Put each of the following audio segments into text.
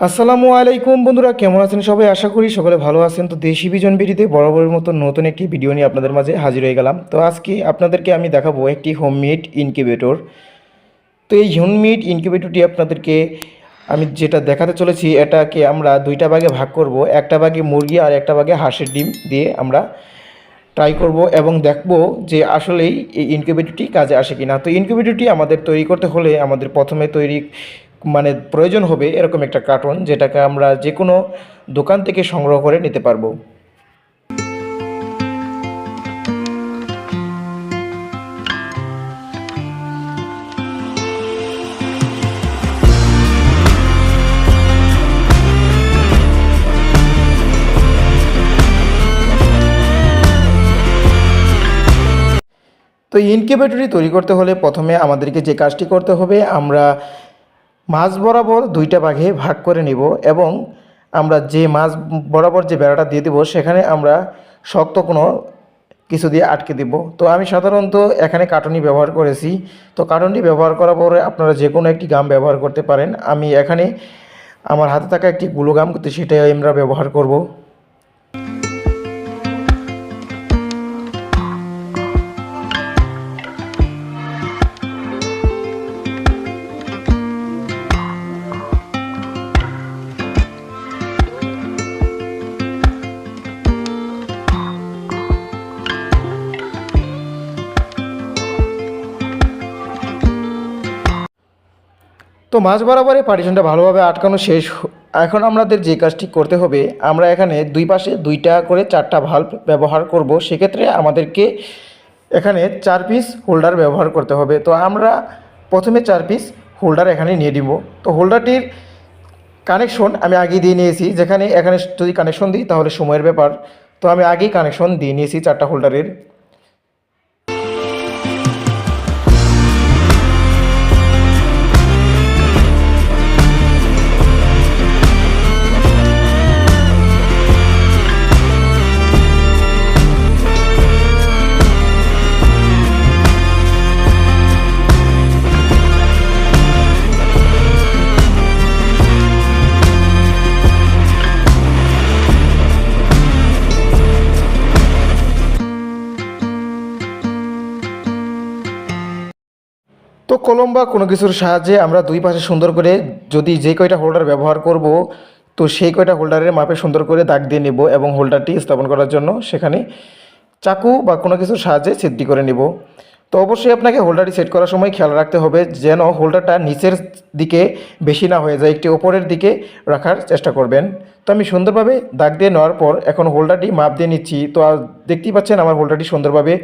আসসালামু আলাইকুম বন্ধুরা, কেমন আছেন সবাই? আশা করি সকলে ভালো আছেন। তো দেশি বিজন বিডিতে বরাবরের মতো নতুন একটি ভিডিও নিয়ে আপনাদের মাঝে হাজির হয়ে গেলাম। তো আজকে আপনাদেরকে আমি দেখাবো একটি হোমমেড ইনকিউবেটর তো এই হোমমেড ইনকিউবেটরটি আপনাদেরকে আমি যেটা দেখাতে চলেছি, এটাকে আমরা দুইটা ভাগে ভাগ করব। একটা ভাগে মুরগি আর একটা ভাগে হাঁসের ডিম দিয়ে আমরা ট্রাই করব এবং দেখব যে আসলেই এই ইনকিউবেটরটি কাজে আসে কিনা। তো ইনকিউবেটরটি আমাদের তৈরি করতে হলে আমাদের প্রথমে তৈরি মানে প্রয়োজন হবে এরকম একটা কার্টন যেটাকে আমরা যে কোনো দোকান থেকে সংগ্রহ করে নিতে পারব। তো ইনকিউবেটরটি তৈরি করতে হলে প্রথমে আমাদেরকে যে কাজটি করতে হবে, আমরা মাছ বরাবর দুইটা ভাগে ভাগ করে নিব এবং আমরা যে মাছ বরাবর যে বেড়াটা দিয়ে দেবো, সেখানে আমরা শক্ত কোনো কিছু দিয়ে আটকে দিব। তো আমি সাধারণত এখানে কাটুনি ব্যবহার করেছি। তো কাটনি ব্যবহার করার পরে আপনারা যে কোনো একটি গাম ব্যবহার করতে পারেন। আমি এখানে আমার হাতে থাকা একটি গুলো গাম সেটাই আমরা ব্যবহার করব। তো মাছ বরাবরে পার্টিশনটা ভালোভাবে আটকানো শেষ এখন আমাদের যে কাজটি করতে হবে, আমরা এখানে দুই পাশে দুইটা করে চারটা ভাল্ব ব্যবহার করব। সেক্ষেত্রে আমাদেরকে এখানে চার পিস হোল্ডার ব্যবহার করতে হবে। তো আমরা প্রথমে চার পিস হোল্ডার এখানে নিয়ে দিব তো হোল্ডারটির কানেকশন আমি আগেই দিয়ে নিয়েছি। যেখানে এখানে যদি কানেকশন দিই তাহলে সময়ের ব্যাপার। তো আমি আগেই কানেকশন দিয়ে নিয়েছি চারটা হোল্ডারের কলম বা কোনো কিছুর সাহায্যে আমরা দুই পাশে সুন্দর করে যদি যে কয়টা হোল্ডার ব্যবহার করব, তো সেই কয়টা হোল্ডারের মাপে সুন্দর করে দাগ দিয়ে নেব এবং হোল্ডারটি স্থাপন করার জন্য সেখানে চাকু বা কোনো কিছুর সাহায্যে ছিদ্রি করে নেব। তো অবশ্যই আপনাকে হোল্ডারটি সেট করার সময় খেয়াল রাখতে হবে যেন হোল্ডারটা নিচের দিকে বেশি না হয়ে যায়, একটি ওপরের দিকে রাখার চেষ্টা করবেন। তো আমি সুন্দরভাবে দাগ দিয়ে নেওয়ার পর এখন হোল্ডারটি মাপ দিয়ে নিচ্ছি। তো আর দেখতেই পাচ্ছেন আমার হোল্ডারটি সুন্দরভাবে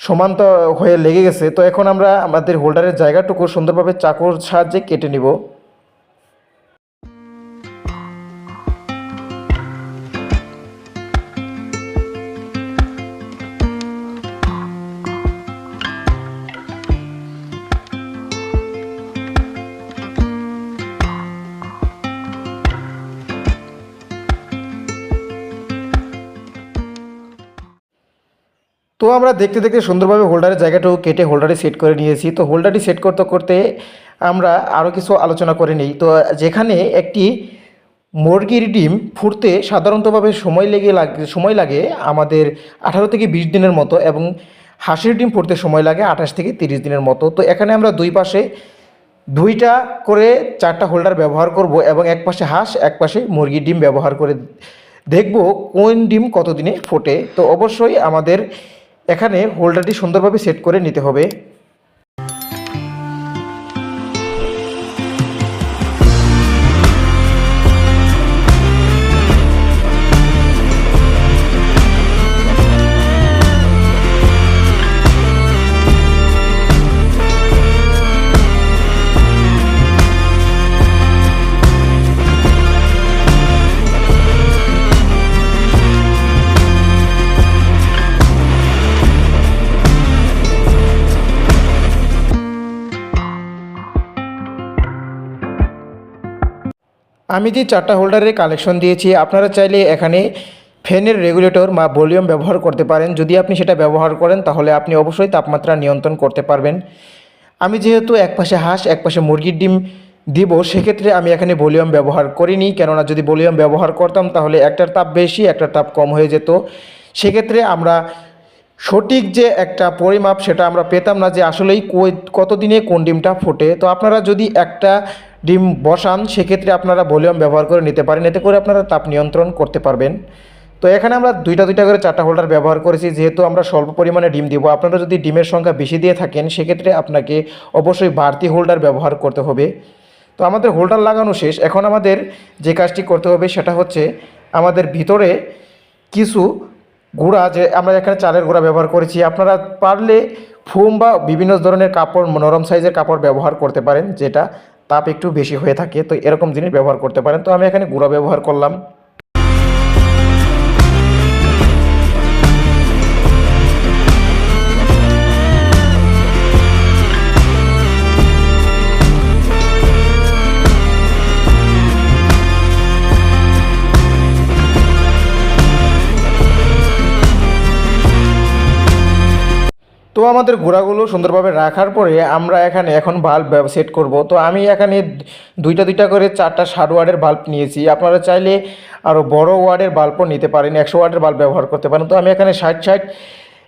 সমান্ত হয়ে লেগে গেছে, তো এখন আমরা আমাদের হোল্ডারের জায়গাটুকু সুন্দরভাবে চাকুর সাহায্যে কেটে নিব। তো আমরা দেখতে দেখতে সুন্দরভাবে হোল্ডারের জায়গাটাও কেটে হোল্ডারে সেট করে নিয়েছি। তো হোল্ডারটি সেট করতে করতে আমরা আরও কিছু আলোচনা করে নিই। তো যেখানে একটি মুরগির ডিম ফুটতে সাধারণতভাবে সময় লেগে লাগে, সময় লাগে আমাদের আঠারো থেকে বিশ দিনের মতো এবং হাঁসের ডিম ফুটতে সময় লাগে আঠাশ থেকে তিরিশ দিনের মতো। তো এখানে আমরা দুই পাশে দুইটা করে চারটা হোল্ডার ব্যবহার করব এবং এক পাশে হাঁস, এক পাশে মুরগির ডিম ব্যবহার করে দেখব কোন ডিম কতদিনে ফোটে। তো অবশ্যই আমাদের এখানে হোল্ডারটি সুন্দরভাবে সেট করে নিতে হবে। আমি যে চারটা হোল্ডারের কালেকশন দিয়েছি, আপনারা চাইলে এখানে ফ্যানের রেগুলেটর বা ভলিউম ব্যবহার করতে পারেন। যদি আপনি সেটা ব্যবহার করেন, তাহলে আপনি অবশ্যই তাপমাত্রা নিয়ন্ত্রণ করতে পারবেন। আমি যেহেতু এক পাশে হাঁস, এক পাশে মুরগির ডিম দিব, সেক্ষেত্রে আমি এখানে ভলিউম ব্যবহার করিনি। কেননা যদি ভলিউম ব্যবহার করতাম, তাহলে একটার তাপ বেশি, একটার তাপ কম হয়ে যেত। সেক্ষেত্রে আমরা সঠিক যে একটা পরিমাপ সেটা আমরা পেতাম না যে আসলেই কতদিনে কোন ডিমটা ফোটে। তো আপনারা যদি একটা ডিম বসান, সেক্ষেত্রে আপনারা ভলিউম ব্যবহার করে নিতে পারেন। এতে করে আপনারা তাপ নিয়ন্ত্রণ করতে পারবেন। তো এখানে আমরা দুইটা দুইটা করে চারটা হোল্ডার ব্যবহার করেছি। যেহেতু আমরা স্বল্প পরিমাণে ডিম দিব, আপনারা যদি ডিমের সংখ্যা বেশি দিয়ে থাকেন, সেক্ষেত্রে আপনাকে অবশ্যই বাড়তি হোল্ডার ব্যবহার করতে হবে। তো আমাদের হোল্ডার লাগানো শেষ। এখন আমাদের যে কাজটি করতে হবে, সেটা হচ্ছে আমাদের ভিতরে কিছু গুঁড়া যে আমরা এখানে চালের গুঁড়া ব্যবহার করেছি, আপনারা পারলে ফোম বা বিভিন্ন ধরনের কাপড় নরম সাইজের কাপড় ব্যবহার করতে পারেন, যেটা তাপ একটু বেশি হয়ে থাকে, তো এরকম জিনিস ব্যবহার করতে পারেন। তো আমি এখানে গুঁড়া ব্যবহার করলাম। তো আমাদের গোড়াগুলো সুন্দরভাবে রাখার পরে আমরা এখানে এখন বাল্ব সেট করব। তো আমি এখানে দুইটা দুইটা করে চারটা ষাট ওয়ার্ডের বাল্ব নিয়েছি। আপনারা চাইলে আরও বড় ওয়ার্ডের বাল্বও নিতে পারেন, একশো ওয়ার্ডের বাল্ব ব্যবহার করতে পারেন। তো আমি এখানে ষাট ষাট,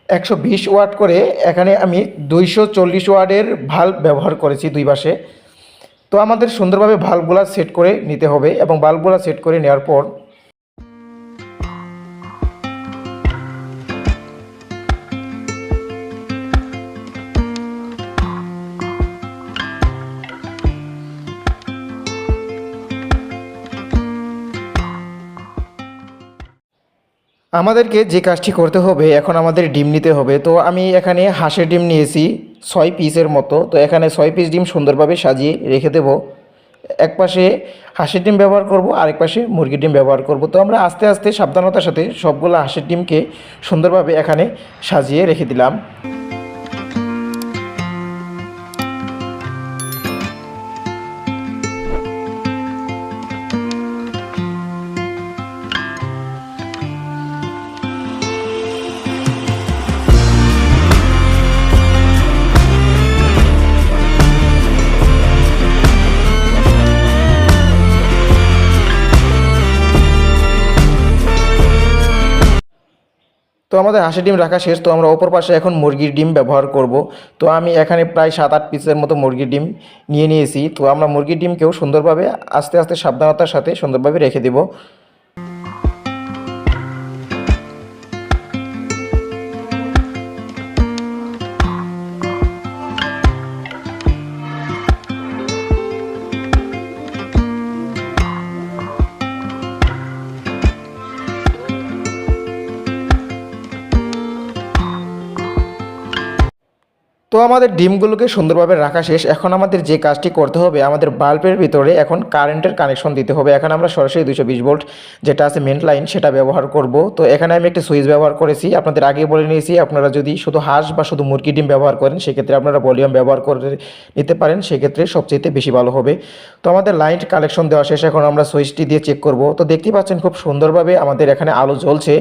একশো বিশ ওয়াট করে এখানে আমি দুইশো চল্লিশ ওয়ার্ডের বাল্ব ব্যবহার করেছি দুই পাশে। তো আমাদের সুন্দরভাবে বাল্বগুলো সেট করে নিতে হবে এবং বাল্বগুলো সেট করে নেওয়ার পর আমাদেরকে যে কাজটি করতে হবে, এখন আমাদের ডিম নিতে হবে। তো আমি এখানে হাঁসের ডিম নিয়েছি, ছয় পিসের মতো। তো এখানে ছয় পিস ডিম সুন্দরভাবে সাজিয়ে রেখে দেব। এক পাশে হাঁসের ডিম ব্যবহার করব, আরেক পাশে মুরগির ডিম ব্যবহার করব। তো আমরা আস্তে আস্তে সাবধানতার সাথে সবগুলো হাঁসের ডিমকে সুন্দরভাবে এখানে সাজিয়ে রেখে দিলাম। তো আমাদের হাঁসের ডিম রাখা শেষ, তো আমরা ওপর পাশে এখন মুরগির ডিম ব্যবহার করব। তো আমি এখানে প্রায় সাত আট পিসের মতো মুরগির ডিম নিয়ে নিয়েছি। তো আমরা মুরগির ডিমকেও সুন্দরভাবে আস্তে আস্তে সাবধানতার সাথে সুন্দরভাবে রেখে দেব। তো আমাদের ডিমগুলোকে সুন্দরভাবে রাখা শেষ। এখন আমাদের যে কাজটি করতে হবে, আমাদের বাল্বের ভিতরে এখন কারেন্টের কানেকশন দিতে হবে। এখন আমরা সরাসরি দুশো বিশ ভোল্ট যেটা আছে মেন লাইন সেটা ব্যবহার করব। তো এখানে আমি একটি সুইচ ব্যবহার করেছি। আপনাদের আগে বলে নিয়েছি, আপনারা যদি শুধু হাঁস বা শুধু মুরগি ডিম ব্যবহার করেন, সেক্ষেত্রে আপনারা ভলিউম ব্যবহার করে নিতে পারেন। সেক্ষেত্রে সবচেয়ে বেশি ভালো হবে। তো আমাদের লাইন কালেকশন দেওয়া শেষ। এখন আমরা সুইচটি দিয়ে চেক করব। তো দেখতেই পাচ্ছেন খুব সুন্দরভাবে আমাদের এখানে আলো জ্বলছে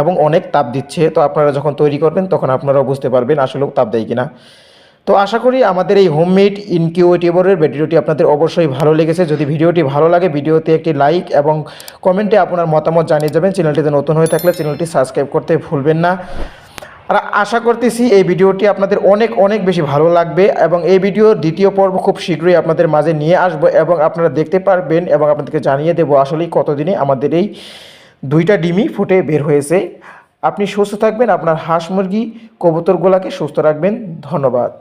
এবং অনেক তাপ দিচ্ছে। তো আপনারা যখন তৈরি করবেন, তখন আপনারাও বুঝতে পারবেন আসলেও তাপ দেয় কিনা। তো আশা করি আমাদের এই হোমমেড ইনকিউটিভরের ভিডিওটি আপনাদের অবশ্যই ভালো লেগেছে। যদি ভিডিওটি ভালো লাগে, ভিডিওতে একটি লাইক এবং কমেন্টে আপনার মতামত জানিয়ে যাবেন। চ্যানেলটিতে নতুন হয়ে থাকলে চ্যানেলটি সাবস্ক্রাইব করতে ভুলবেন না। আর আশা করতেছি এই ভিডিওটি আপনাদের অনেক অনেক বেশি ভালো লাগবে এবং এই ভিডিওর দ্বিতীয় পর্ব খুব শীঘ্রই আপনাদের মাঝে নিয়ে আসব এবং আপনারা দেখতে পারবেন এবং আপনাদেরকে জানিয়ে দেবো আসলেই কতদিনে আমাদের এই দুইটা ডিমই ফুটে বের হয়েছে। আপনি সুস্থ থাকবেন আপনার হাঁস মুরগি কবুতর গোলাকে সুস্থ রাখবেন। ধন্যবাদ।